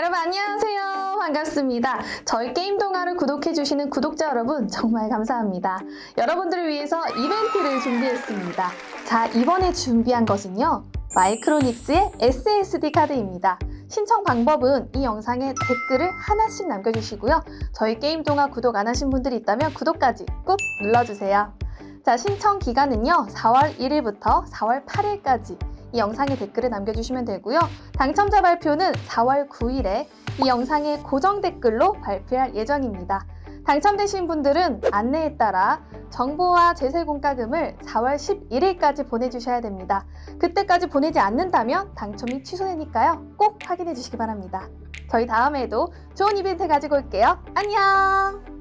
안녕하세요. 반갑습니다. 저희 게임 동화를 구독해주시는 구독자 여러분, 정말 감사합니다. 여러분들을 위해서 이벤트를 준비했습니다. 자, 이번에 준비한 것은요. 마이크로닉스의 SSD 카드입니다. 신청 방법은 이 영상에 댓글을 하나씩 남겨주시고요. 저희 게임 동화 구독 안 하신 분들이 있다면 구독까지 꾹 눌러주세요. 자, 신청 기간은요. 4월 1일부터 4월 8일까지 이 영상에 댓글을 남겨주시면 되고요. 당첨자 발표는 4월 9일에 이 영상의 고정 댓글로 발표할 예정입니다. 당첨되신 분들은 안내에 따라 정보와 제세 공과금을 4월 11일까지 보내주셔야 됩니다. 그때까지 보내지 않는다면 당첨이 취소되니까요. 꼭 확인해 주시기 바랍니다. 저희 다음에도 좋은 이벤트 가지고 올게요. 안녕!